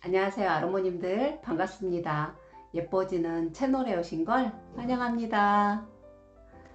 안녕하세요 아르모님들. 반갑습니다. 예뻐지는 채널에 오신 걸 환영합니다.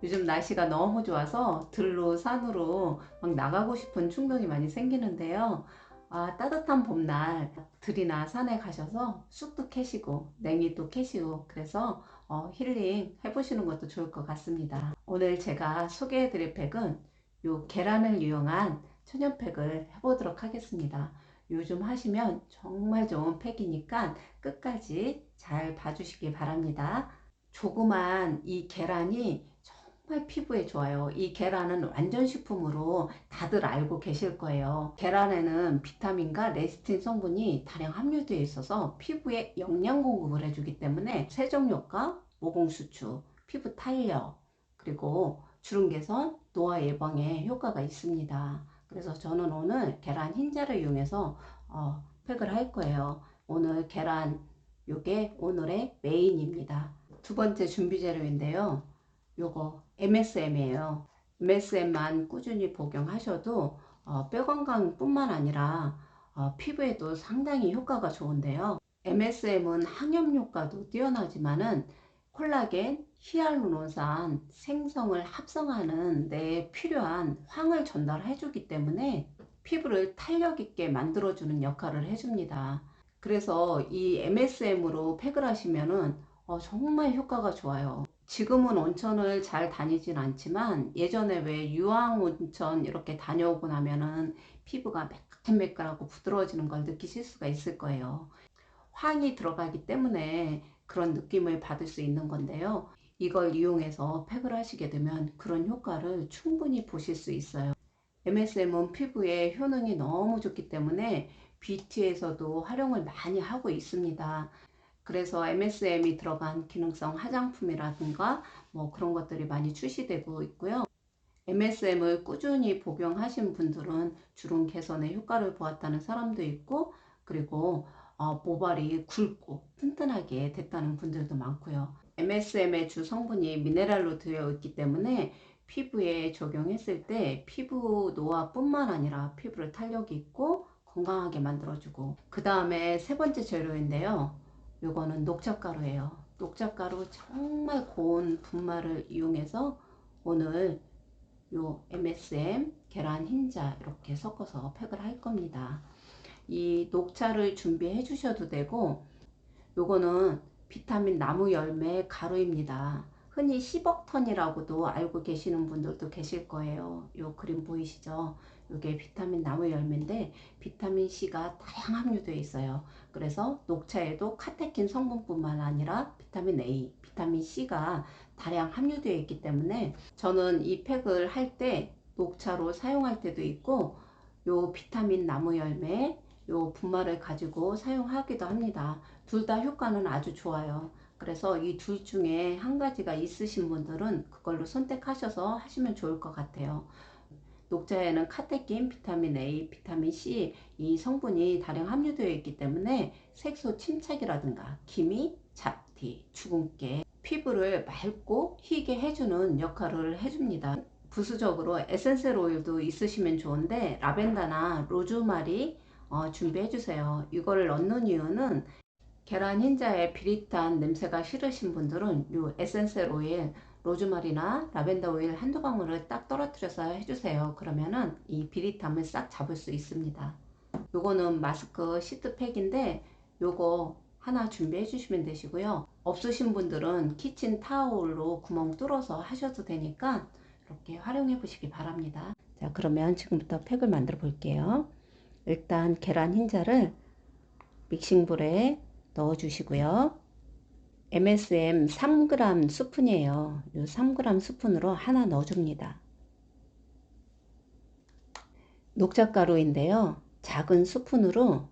요즘 날씨가 너무 좋아서 들로 산으로 막 나가고 싶은 충동이 많이 생기는데요. 아, 따뜻한 봄날 들이나 산에 가셔서 쑥도 캐시고 냉이도 캐시고 그래서 어, 힐링 해보시는 것도 좋을 것 같습니다. 오늘 제가 소개해 드릴 팩은 요 계란을 이용한 천연팩을 해보도록 하겠습니다 요즘 하시면 정말 좋은 팩이니까 끝까지 잘 봐주시기 바랍니다. 조그만 이 계란이 정말 피부에 좋아요. 이 계란은 완전 식품으로 다들 알고 계실 거예요. 계란에는 비타민과 레스틴 성분이 다량 함유되어 있어서 피부에 영양 공급을 해주기 때문에 세정 효과, 모공 수축, 피부 탄력, 그리고 주름 개선, 노화 예방에 효과가 있습니다. 그래서 저는 오늘 계란 흰자를 이용해서 어, 팩을 할 거예요. 오늘 계란 요게 오늘의 메인입니다. 두 번째 준비 재료인데요. 요거 MSM이에요. MSM만 꾸준히 복용하셔도 어, 뼈 건강 뿐만 아니라 어, 피부에도 상당히 효과가 좋은데요. MSM은 항염 효과도 뛰어나지만은 콜라겐, 히알루론산 생성을 합성하는 데 필요한 황을 전달해 주기 때문에 피부를 탄력 있게 만들어 주는 역할을 해줍니다. 그래서 이 MSM으로 팩을 하시면은 어, 정말 효과가 좋아요. 지금은 온천을 잘 다니진 않지만 예전에 왜 유황 온천 이렇게 다녀오고 나면은 피부가 매끈매끈하고 부드러워지는 걸 느끼실 수가 있을 거예요. 황이 들어가기 때문에 그런 느낌을 받을 수 있는 건데요. 이걸 이용해서 팩을 하시게 되면 그런 효과를 충분히 보실 수 있어요. MSM은 피부에 효능이 너무 좋기 때문에 뷰티에서도 활용을 많이 하고 있습니다. 그래서 MSM이 들어간 기능성 화장품이라든가 뭐 그런 것들이 많이 출시되고 있고요. MSM을 꾸준히 복용하신 분들은 주름 개선에 효과를 보았다는 사람도 있고 그리고 어, 모발이 굵고 튼튼하게 됐다는 분들도 많고요. MSM의 주 성분이 미네랄로 되어 있기 때문에 피부에 적용했을 때 피부 노화뿐만 아니라 피부를 탄력이 있고 건강하게 만들어주고 그 다음에 세 번째 재료인데요. 요거는 녹차가루예요. 녹차가루 정말 고운 분말을 이용해서 오늘 요 MSM 계란 흰자 이렇게 섞어서 팩을 할 겁니다. 이 녹차를 준비해 주셔도 되고 요거는 비타민 나무 열매 가루입니다. 흔히 10억 턴이라고도 알고 계시는 분들도 계실 거예요. 요 그림 보이시죠? 이게 비타민 나무 열매인데 비타민 C가 다량 함유되어 있어요. 그래서 녹차에도 카테킨 성분뿐만 아니라 비타민 A, 비타민 C가 다량 함유되어 있기 때문에 저는 이 팩을 할 때 녹차로 사용할 때도 있고 요 비타민 나무 열매 요 분말을 가지고 사용하기도 합니다. 둘 다 효과는 아주 좋아요. 그래서 이 둘 중에 한 가지가 있으신 분들은 그걸로 선택하셔서 하시면 좋을 것 같아요. 녹차에는 카테킨, 비타민 A, 비타민 C 이 성분이 다량 함유되어 있기 때문에 색소 침착이라든가 기미, 잡티, 주근깨, 피부를 맑고 희게 해주는 역할을 해줍니다. 부수적으로 에센셜 오일도 있으시면 좋은데 라벤더나 로즈마리 어, 준비해 주세요. 이거를 넣는 이유는 계란 흰자에 비릿한 냄새가 싫으신 분들은 이 에센셜 오일 로즈마리나 라벤더 오일 한두 방울을 딱 떨어뜨려서 해주세요. 그러면은 이 비릿함을 싹 잡을 수 있습니다. 요거는 마스크 시트팩인데 요거 하나 준비해 주시면 되시고요. 없으신 분들은 키친 타올로 구멍 뚫어서 하셔도 되니까 이렇게 활용해 보시기 바랍니다. 자 그러면 지금부터 팩을 만들어 볼게요. 일단 계란 흰자를 믹싱볼에 넣어 주시고요. MSM 3g 스푼이에요. 이 3g 스푼으로 하나 넣어 줍니다. 녹차가루인데요. 작은 스푼으로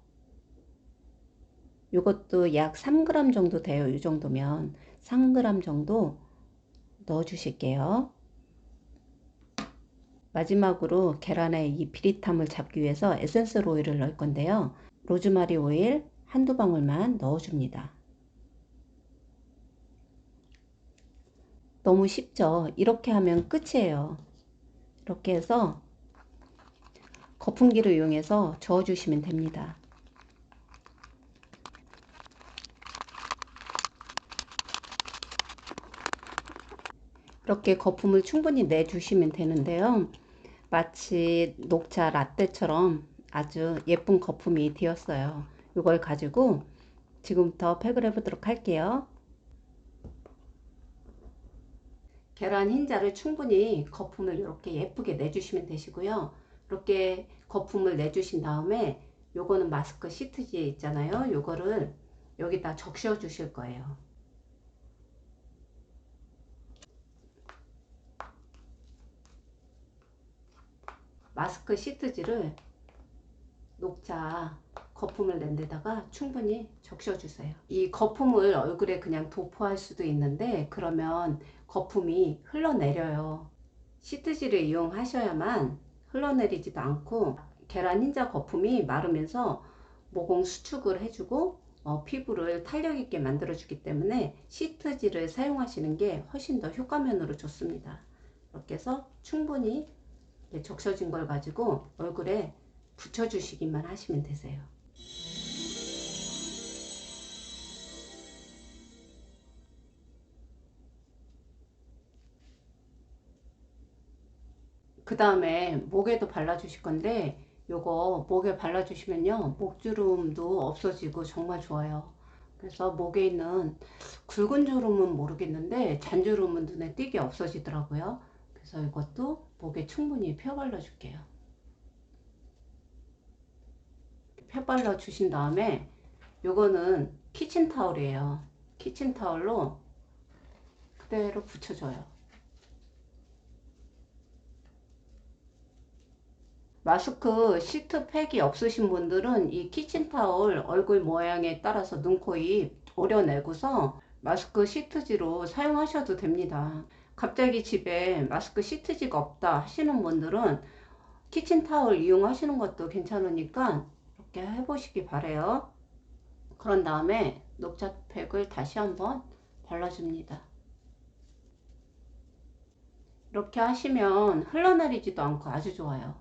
이것도 약 3g 정도 돼요. 이 정도면 3g 정도 넣어 주실게요. 마지막으로 계란의 이 비릿함을 잡기 위해서 에센스 오일을 넣을 건데요. 로즈마리 오일 한두 방울만 넣어줍니다. 너무 쉽죠? 이렇게 하면 끝이에요. 이렇게 해서 거품기를 이용해서 저어주시면 됩니다. 이렇게 거품을 충분히 내주시면 되는데요. 마치 녹차 라떼처럼 아주 예쁜 거품이 되었어요. 이걸 가지고 지금부터 팩을 해보도록 할게요. 계란 흰자를 충분히 거품을 이렇게 예쁘게 내주시면 되시고요. 이렇게 거품을 내주신 다음에 요거는 마스크 시트지에 있잖아요. 요거를 여기다 적셔 주실 거예요. 마스크 시트지를 녹차 거품을 낸 데다가 충분히 적셔 주세요. 이 거품을 얼굴에 그냥 도포할 수도 있는데 그러면 거품이 흘러내려요. 시트지를 이용하셔야만 흘러내리지도 않고 계란 흰자 거품이 마르면서 모공 수축을 해주고 어, 피부를 탄력 있게 만들어 주기 때문에 시트지를 사용하시는 게 훨씬 더 효과면으로 좋습니다. 이렇게 해서 충분히 적셔진 걸 가지고 얼굴에 붙여주시기만 하시면 되세요. 그 다음에 목에도 발라주실 건데 요거 목에 발라주시면요 목주름도 없어지고 정말 좋아요 그래서 목에 있는 굵은 주름은 모르겠는데 잔주름은 눈에 띄게 없어지더라고요 그래서 이것도 목에 충분히 펴 발라 줄게요. 펴 발라 주신 다음에 요거는 키친타올이에요. 키친타올로 그대로 붙여줘요. 마스크 시트팩이 없으신 분들은 이 키친타올 얼굴 모양에 따라서 눈, 코, 입 오려내고서 마스크 시트지로 사용하셔도 됩니다. 갑자기 집에 마스크 시트지가 없다 하시는 분들은 키친타올 이용하시는 것도 괜찮으니까 이렇게 해보시기 바래요. 그런 다음에 녹차팩을 다시 한번 발라줍니다. 이렇게 하시면 흘러내리지도 않고 아주 좋아요.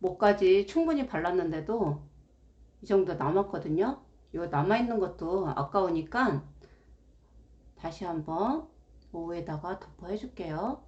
목까지 충분히 발랐는데도 이 정도 남았거든요. 이거 남아있는 것도 아까우니까 다시 한번 오후에다가 덮어 해줄게요.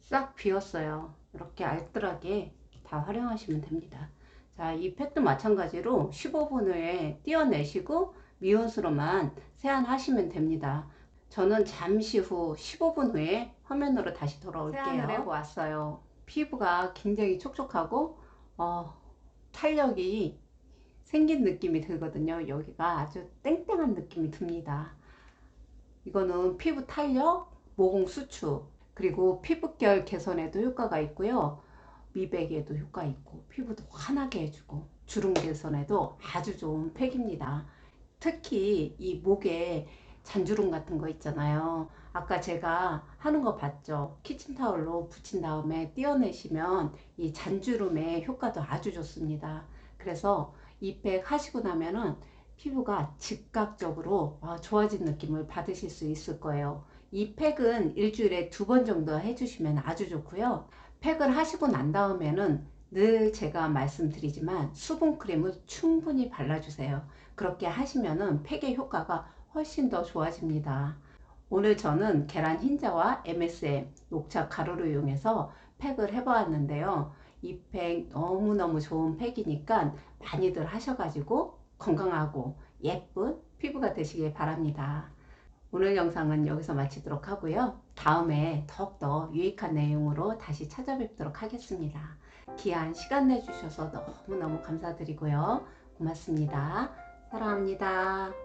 싹 비었어요. 이렇게 알뜰하게 다 활용하시면 됩니다. 자, 이 팩도 마찬가지로 15분 후에 띄어내시고 미온수로만 세안하시면 됩니다. 저는 잠시 후 15분 후에 화면으로 다시 돌아올게요. 세안을 해고 왔어요. 피부가 굉장히 촉촉하고 어, 탄력이 생긴 느낌이 들거든요. 여기가 아주 땡땡한 느낌이 듭니다. 이거는 피부 탄력, 모공 수축, 그리고 피부결 개선에도 효과가 있고요. 미백에도 효과 있고 피부도 환하게 해주고 주름 개선에도 아주 좋은 팩입니다. 특히 이 목에 잔주름 같은 거 있잖아요. 아까 제가 하는 거 봤죠. 키친타올로 붙인 다음에 띄어내시면 이 잔주름의 효과도 아주 좋습니다. 그래서 이팩 하시고 나면은 피부가 즉각적으로 아, 좋아진 느낌을 받으실 수 있을 거예요. 이 팩은 일주일에 두 번 정도 해주시면 아주 좋고요. 팩을 하시고 난 다음에는 늘 제가 말씀드리지만 수분크림을 충분히 발라주세요. 그렇게 하시면은 팩의 효과가 훨씬 더 좋아집니다. 오늘 저는 계란 흰자와 MSM 녹차 가루를 이용해서 팩을 해보았는데요. 이 팩 너무너무 좋은 팩이니까 많이들 하셔가지고 건강하고 예쁜 피부가 되시길 바랍니다. 오늘 영상은 여기서 마치도록 하고요. 다음에 더욱더 유익한 내용으로 다시 찾아뵙도록 하겠습니다. 귀한 시간 내주셔서 너무너무 감사드리고요. 고맙습니다. 사랑합니다.